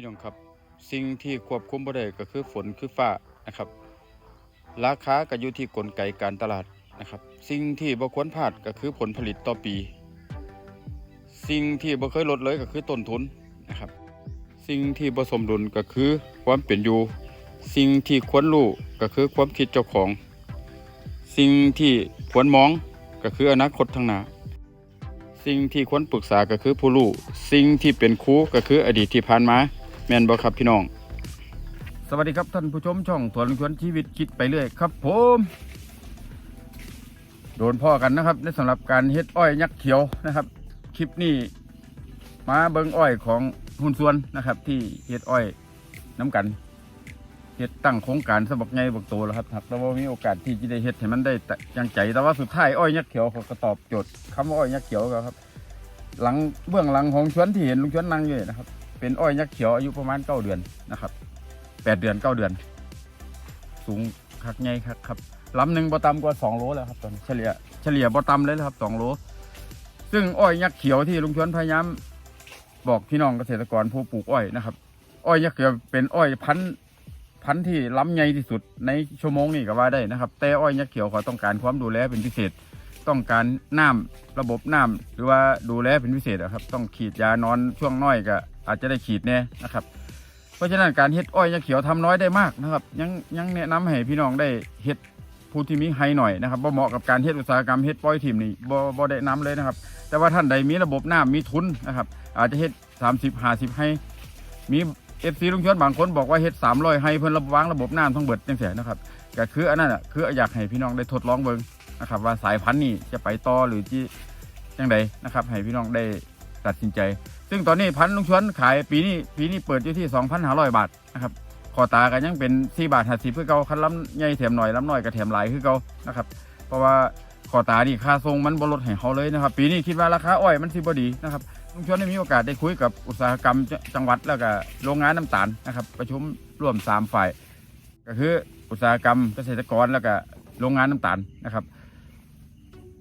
พี่น้องครับ สิ่งที่ควบคุมบ่ได้ก็คือฝนคือฟ้านะครับ ราคาก็อยู่ที่กลไกการตลาดนะครับ สิ่งที่บ่ควรพลาดก็คือผลผลิตต่อปี สิ่งที่บ่เคยลดเลยก็คือต้นทุนนะครับ สิ่งที่บ่สมดุลก็คือความเป็นอยู่ สิ่งที่ควรรู้ก็คือความคิดเจ้าของ สิ่งที่ควรมองก็คืออนาคตทางหน้าสิ่งที่ควรปรึกษาก็คือผู้รู้ สิ่งที่เป็นครูก็คืออดีตที่ผ่านมา แมนบ่ครับพี่น้อง สวัสดีครับท่านผู้ชมช่องถวนชวนชีวิตคิดไปเรื่อยครับผมโดนพ่อกันนะครับ ในสำหรับการเฮ็ดอ้อยยักษ์เขียวนะครับ คลิปนี้มาเบิงอ้อยของหุ้นส่วนนะครับ ที่เฮ็ดอ้อยน้ำกันเฮ็ดตั้งโครงการสะบักไงบักโตแล้วครับครับแต่ว่ามีโอกาสที่จะได้เฮ็ดให้มันได้ยังใจแต่ว่าสุดท้ายอ้อยยักษ์เขียวเขาก็ตอบโจทย์คำว่าอ้อยยักษ์เขียวครับ หลังเบื้องหลังของชวนที่เห็นลุงชวนนั่งอยู่นะครับ เป็นอ้อยยักษ์เขียวอายุประมาณเก้าเดือนนะครับแปดเดือนเก้าเดือน สูงคักไงครับครับลำหนึ่งบ่ต่ำกว่าสองโลแล้วครับตอนเฉลี่ยเฉลี่ยบ่ต่ำเลยครับสองโล ซึ่งอ้อยยักษ์เขียวที่ลุงชวนพยายามบอกพี่น้องเกษตรกรผู้ปลูกอ้อยนะครับ อ้อยยักษ์เขียวเป็นอ้อยพันธุ์พันธุ์ที่ล้ำใหญ่ที่สุดในชั่วโมงนี้ก็ว่าได้นะครับ แต่อ้อยยักษ์เขียวเขาต้องการความดูแลเป็นพิเศษ ต้องการน้ำระบบน้ำหรือว่าดูแลเป็นพิเศษอะครับ ต้องขีดยานอนช่วงน้อยก็ อาจจะได้ขีดแน่นะครับ เพราะฉะนั้นการเฮ็ดอ้อยยักษ์เขียวทำน้อยได้มากนะครับ ยังยังแนะนำให้พี่น้องได้เฮ็ดผู้ที่มีไฮหน่อยนะครับบ่เหมาะกับการเฮ็ดอุตสาหกรรมเฮ็ดปล่อยถิ่มนี่บ่บ่ได้นำเลยนะครับ แต่ว่าท่านใดมีระบบน้ำมีทุนนะครับ อาจจะเฮ็ด30 50ให้มีเอฟซีลุงชวนบางคนบอกว่าเฮ็ด300ให้เพิ่นระวางระบบน้ำทั้งเบิดจังซี่นะครับก็คืออันนั้นอะคืออยากให้พี่น้องได้ทดลองเบิ่งนะครับว่าสายพันธุ์นี้จะไปต่อหรือที่ยังไงนะครับ ให้พี่น้องได้ตัดสินใจ ซึ่งตอนนี้พันธุ์ลุงชวนขายปีนี้ปีนี้เปิดอยู่ที่ 2,500 บาทนะครับคอตากันยังเป็น 4 บาท50คือเก่าคันล้ำใหญ่แถมหน่อยล้ำน้อยก็แถมหลายคือเก่านะครับ เพราะว่าคอตานี่ค่าทรงมันบลดให้เขาเลยนะครับ ปีนี้คิดว่าราคาอ้อยมันสิบดีนะครับลุงชวนได้มีโอกาสได้คุยกับอุตสาหกรรมจจังหวัดแล้วก็โรงงานน้ำตาลนะครับ ประชุมร่วมสามฝ่าย ก็คืออุตสาหกรรมเกษตรกรแล้วก็โรงงานน้ำตาลนะครับ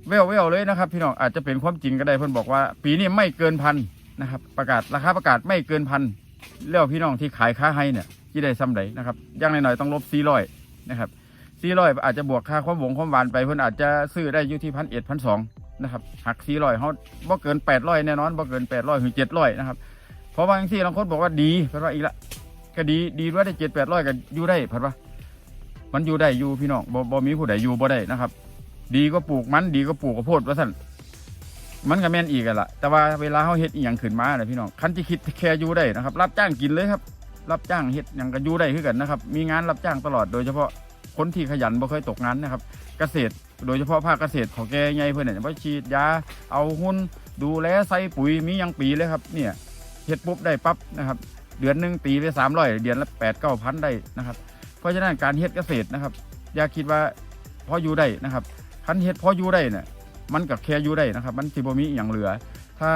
เวลเวลเลยนะครับ พี่น้องอาจจะเป็นความจริงก็ได้เพื่อนบอกว่า ปีนี้ไม่เกินพัน นะครับ ประกาศราคาประกาศไม่เกินพันแล้วพี่น้องที่ขายค้าให้เนี่ยที่ได้ซ้ำใดนะครับอยังหน่อยๆต้องลบสี่ร้อยนะครับสี่ร้อยอาจจะบวกค่าความหวงความหวานไปเพื่อนอาจจะซื้อได้อยู่ที่พันเอ็ดพันสองนะครับหักสี่ร้อยเขาบ่เกินแปดร้อยแน่นอนบ่เกินแปดร้อยถึงเจ็ดร้อยนะครับเพราะบางที่บางคนบอกว่าดีเพื่อนว่าอีกละก็ดีดีด้วยได้เจ็ดแปดร้อยก็อยู่ได้เพื่อนว่ามันอยู่ได้อยู่พี่น้องบ่บ่มีผู้ใดอยู่บ่ได้นะครับ ดีก็ปลูกมันดีก็ปลูกข้าวโพดว่าสั่น มันก็แม่นอีกอะล่ะแต่ว่าเวลาเขาเฮ็ดอีหยังขึ้นมาเนี่ยพี่น้องคันที่คิดแค่อยู่ได้นะครับ รับจ้างกินเลยครับ รับจ้างเฮ็ดหยังก็อยู่ได้คือกันนะครับ มีงานรับจ้างตลอดโดยเฉพาะคนที่ขยันบ่เคยตกงานนะครับ เกษตรโดยเฉพาะภาคเกษตรของแกใหญ่เพื่อนเนี่ยว่าฉีดยาเอาหุ้นดูแลใส่ปุ๋ยมียังปีเลยครับเนี่ยเฮ็ดปุ๊บได้ปั๊บนะครับเดือนหนึ่งตีไปสามร้อยเดือนละแปดเก้าพันได้นะครับ เพราะฉะนั้นการเฮ็ดเกษตรนะครับ อย่าคิดว่าพออยู่ได้นะครับคันเฮ็ดพออยู่ได้เนี่ย มันกับแค่อยู่ได้นะครับ มันสิบ่มีอย่างเหลือ ถ้า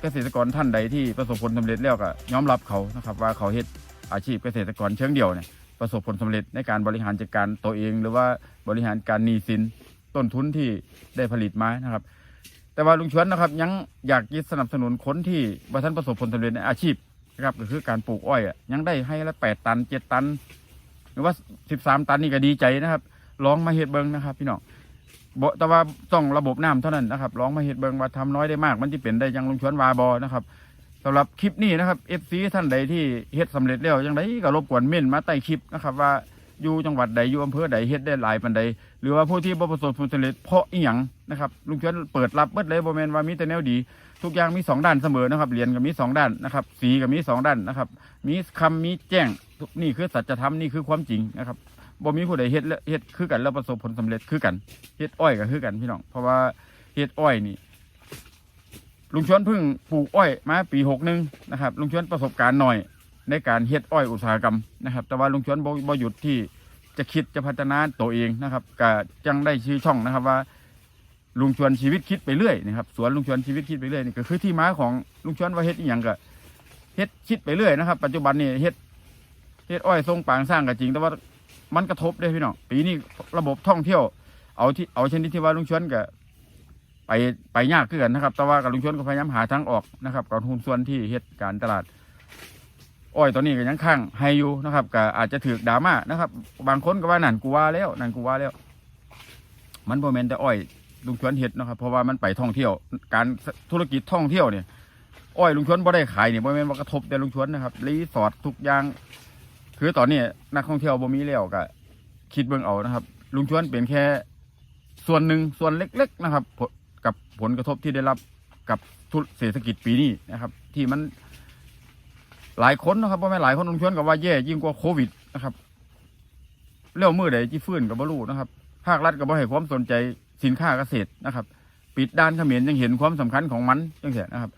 เกษตรกรท่านใดที่ประสบผลสำเร็จแล้วก็ยอมรับเขานะครับ ว่าเขาเฮ็ดอาชีพเกษตรกรเชิงเดียวเนี่ยประสบผลสำเร็จในการบริหารจัดการตัวเอง หรือว่าบริหารการหนี้สินต้นทุนที่ได้ผลิตมานะครับ แต่ว่าลุงชวนนะครับยังอยากยึดสนับสนุนคนที่ว่าท่านประสบผลสำเร็จในอาชีพนะครับก็คือการปลูกอ้อยอะยังได้ให้ละแปดตันเจ็ดตัน หรือว่าสิบสามตันนี่ก็ดีใจนะครับลองมาเฮ็ดเบิงนะครับ พี่น้อง บ่แต่ว่าต้องระบบน้ำเท่านั้นนะครับลองมาเฮ็ดเบิงว่าทำน้อยได้มาก มันจะเป็นได้ยังลงชวนวาบอนะครับสำหรับคลิปนี้นะครับ FC ท่านใดที่เฮ็ดสำเร็จแล้วยังไดก็รบกวนเม่นมาใต้คลิปนะครับ ว่าอยู่จังหวัดใดอยู่อำเภอใดเฮ็ดได้หลายปานใด หรือว่าผู้ที่บ่ประสบผลสำเร็จเพราะอีหยังนะครับลุงชวนเปิดรับเบิดเลยบ่แม่นว่ามีแต่แนวดี ทุกอย่างมีสองด้านเสมอนะครับเหรียญก็มีสองด้านนะครับสีก็มีสองด้านนะครับ มีคำมีแจ้งทุกนี่คือสัจธรรมนี่คือความจริงนะครับ บ่มีผู้ใดเฮ็ดแล้วเฮ็ดคือกันแล้วประสบผลสำเร็จคือกันเฮ็ดอ้อยก็คือกันพี่น้องเพราะว่าเฮ็ดอ้อยนี่ ลุงชวนเพิ่งปลูกอ้อยมาปีหกหนึ่งนะครับลุงชวนประสบการณ์หน่อยในการเฮ็ดอ้อยอุตสาหกรรมนะครับ แต่ว่าลุงชวนบ่บ่หยุดที่จะคิดจะพัฒนาตัวเองนะครับก็จังได้ชื่อช่องนะครับว่า ลุงชวนชีวิตคิดไปเรื่อยนะครับสวนลุงชวนชีวิตคิดไปเรื่อยนี่ก็คือที่มาของลุงชวนว่าเฮ็ดอีหยังก็เฮ็ดคิดไปเรื่อยนะครับ ปัจจุบันนี่เฮ็ดเฮ็ดอ้อยทรงปางสร้างก็จริง แต่ว่า มันกระทบเลยพี่น้องปีนี้ระบบท่องเที่ยว เอาที่เอาชนิดที่ว่าลุงชวนก็ไปไปยากขึ้นกันนะครับ แต่ว่ากับลุงชวนก็พยายามหาทางออกนะครับกับหุ้นส่วนที่เฮ็ดการตลาด อ้อยตอนนี้ก็ยังข้างให้อยู่นะครับก็อาจจะถือดราม่านะครับ บางคนก็ว่านั่นกูว่าแล้วนั่นกูว่าแล้ว มันโมเมนต์แต่อ้อยลุงชวนเห็ดนะครับ เพราะว่ามันไปท่องเที่ยว การธุรกิจท่องเที่ยวเนี่ยอ้อยลุงชวนบ่ได้ขายเนี่ยโมเมนต์ว่ากระทบแต่ลุงชวนนะครับรีสอร์ททุกอย่าง คือตอนนี้นักท่องเที่ยวบ่มีแล้วก็คิดเบิ่งเอานะครับ ลุงชวนเป็นแค่ส่วนหนึ่งส่วนเล็ก ๆนะครับ กับผลกระทบที่ได้รับกับธุรเศรษฐกิจปีนี้นะครับ ที่มันหลายคนนะครับเพ่อแม่หลายคนลุงชวนกับว่าแย่ยิ่งกว่าโควิดนะครับเรื่องมือใดที่ฟื้นกับบรูนะครับ ภาครัฐก็บ่ให้ความสนใจสินค้าเกษตรนะครับ ปิดด้านเขมรยังเห็นความสำคัญของมันยังเสียนะครับ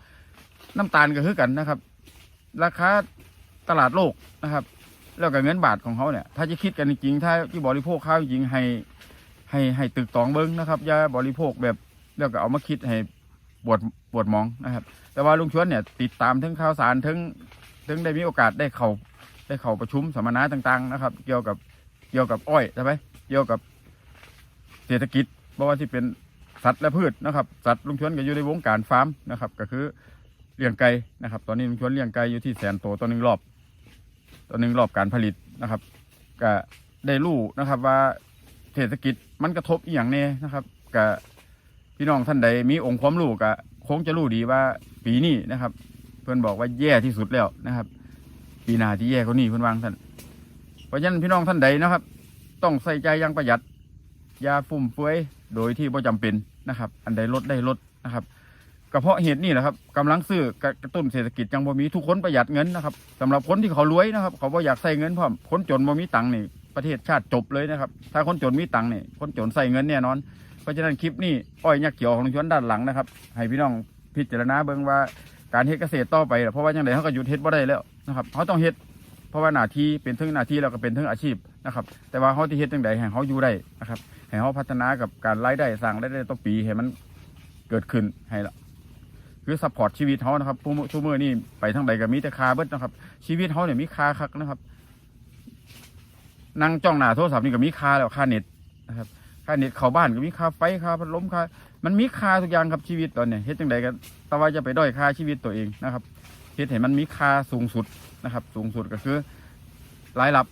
น้ำตาลก็คือกันนะครับ ราคาตลาดโลกนะครับ แล้วก็เงินบาทของเขาเนี่ย ถ้าจะคิดกันจริงถ้าที่บริโภคข้าวจริงให้ให้ให้ตึกตองเบิ้งนะครับอย่าบริโภคแบบแล้วก็เอามาคิดให้ปวดปวดมองนะครับ แต่ว่าลุงชวนเนี่ย ติดตามทั้งข่าวสารทั้งทั้งได้มีโอกาสได้เข้าได้เข้าประชุมสัมมนาต่าง ๆ นะครับ เกี่ยวกับเกี่ยวกับอ้อยใช่ไหมเกี่ยวกับเศรษฐกิจเพราะว่าที่เป็นสัตว์และพืชนะครับ สัตว์ลุงชวนก็อยู่ในวงการฟาร์มนะครับ ก็คือเลี้ยงไก่นะครับ ตอนนี้ลุงชวนเลี้ยงไก่อยู่ที่แสนโตวต่อหนึ่งรอบ ต่อหนึ่งรอบการผลิตนะครับก็ได้รู้นะครับว่าเศรษฐกิจมันกระทบอหย่างแน่นะครับกับพี่น้องท่านใดมีองค์ความรู้ก็คงจะรู้ดีว่าปีนี้นะครับ เพื่อนบอกว่าแย่ที่สุดแล้วนะครับ ปีหน้าที่แย่กว่านี้เพื่อนวางท่าน เพราะฉะนั้นพี่น้องท่านใดนะครับ ต้องใส่ใจยังประหยัดยาฟุ่มเฟือยโดยที่ไม่จำเป็นนะครับ อันใดลดได้ลดนะครับ ก็เพาะเหตุนี้แหละครับกำลังซื้อกระกระตุ้นเศรษฐกิจจังบ่มีทุกคนประหยัดเงินนะครับสำหรับคนที่เขารวยนะครับ เขาบ่อยากใส่เงินพร้อมคนจนบ่มีตังค์นี่ประเทศชาติจบเลยนะครับ ถ้าคนจนมีตังค์นี่คนจนใส่เงินแน่นอน เพราะฉะนั้นคลิปนี้อ้อยยักษ์เขียวของลุงชวนด้านหลังนะครับ ให้พี่น้องพิจารณาเบิ่งว่าการเฮ็ดเกษตรต่อไปเพราะว่ายังไงเขาก็หยุดเฮ็ดบ่ได้แล้วนะครับเขาต้องเฮ็ดเพราะว่าหน้าที่เป็นทั้งหน้าที่แล้วก็เป็นทั้งอาชีพนะครับแต่ว่าเขาที่เฮ็ดจังใดให้เขาอยู่ได้นะครับให้เขาพัฒนากับการรายได้สร้างรายได้ต่อปีให้มันเกิดขึ้นให้ละ คือซัพพอร์ตชีวิตเขานะครับผู้ชั่วมือนี่ไปทางใดก็มีแต่คาเบิดนะครับ ชีวิตเขาเนี่ยมีคาคักนะครับนั่งจ้องหน้าโทรศัพท์นี่ก็มีคาแล้วคาเน็ตนะครับค่าเน็ตเข้าบ้านก็มีค่าไฟค่าพัดลมค่ามันมีค่าทุกอย่างครับชีวิตตอนเนี้ยเฮ็ดจังใดกันแต่ว่าจะไปด้อยค่าชีวิตตัวเองนะครับเฮ็ดให้มันมีค่าสูงสุดนะครับ สูงสุดก็คือรายรับ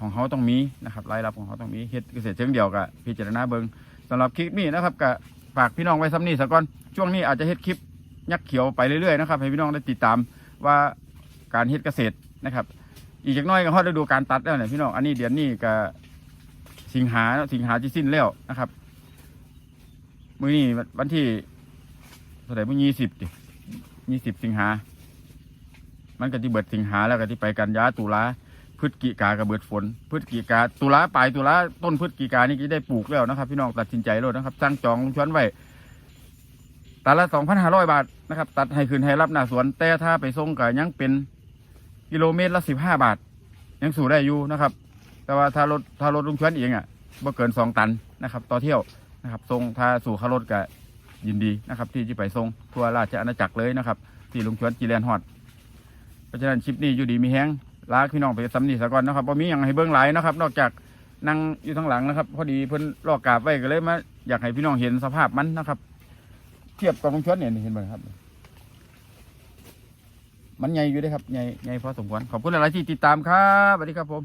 ของเขาต้องมีนะครับรายรับของเขาต้องมีเฮ็ดเกษตรเชิงเดียวกับพิจารณาเบิงสำหรับคลิปนี้นะครับก็ฝากพี่น้องไว้ซ้ำนี้สักก่อนช่วงนี้อาจจะเฮ็ดคลิป ยักษ์เขียวไปเรื่อยๆนะครับให้พี่น้องได้ติดตามว่าการเฮ็ดเกษตรนะครับ อีกจากน้อยก็ฮอดฤดูการตัดแล้วเนี่ยพี่น้องอันนี้เดือนนี้ก็สิงหาสิงหาที่สิ้นแล้วนะครับมื้อนี้วันที่เท่าไหร่มื้อยี่สิบดิยี่สิบสิงหา มันก็ที่เบิดสิงหาแล้วก็ที่ไปกันยาตุลาพฤศจิกากับเบิดฝนพฤศจิกาตุลาปลายตุลาต้นพฤศจิกานี่ก็ได้ปลูกแล้วนะครับ พี่น้องตัดสินใจแล้วนะครับสั่งจองลงชวนไว้ ตัดละสองพันห้าร้อยบาทนะครับ ตัดให้คืนให้รับหน้าสวน แต่ถ้าไปส่งก็ยังเป็นกิโลเมตรละสิบห้าบาท ยังสู่ได้อยู่นะครับ แต่ว่าถ้ารถถ้ารถลุงชวนเองอะบ่เกินสองตันนะครับ ต่อเที่ยวนะครับส่งถ้าสู่คารถก็ยินดีนะครับ ที่จะไปส่งทั่วราชอาณาจักรเลยนะครับ ที่ลุงชวนจีแลนฮอดเพราะฉะนั้นคลิปนี้อยู่ดีมีแห้งลาพี่น้องไปสำนีสะก่อนนะครับบ่มีอย่างให้เบื้องหลายนะครับ นอกจากนั่งอยู่ทางหลังนะครับ พอดีเพิ่นลอกกราบไว้ก็เลยมาอยากให้พี่น้องเห็นสภาพมันนะครับ เทียบกับลุงชวนเนี่ยเห็นไหมครับ มันใหญ่อยู่ด้ครับใหญ่ใหญ่พอสมควรขอบคุณหลายๆที่ติดตามครับสวัสดีครับผม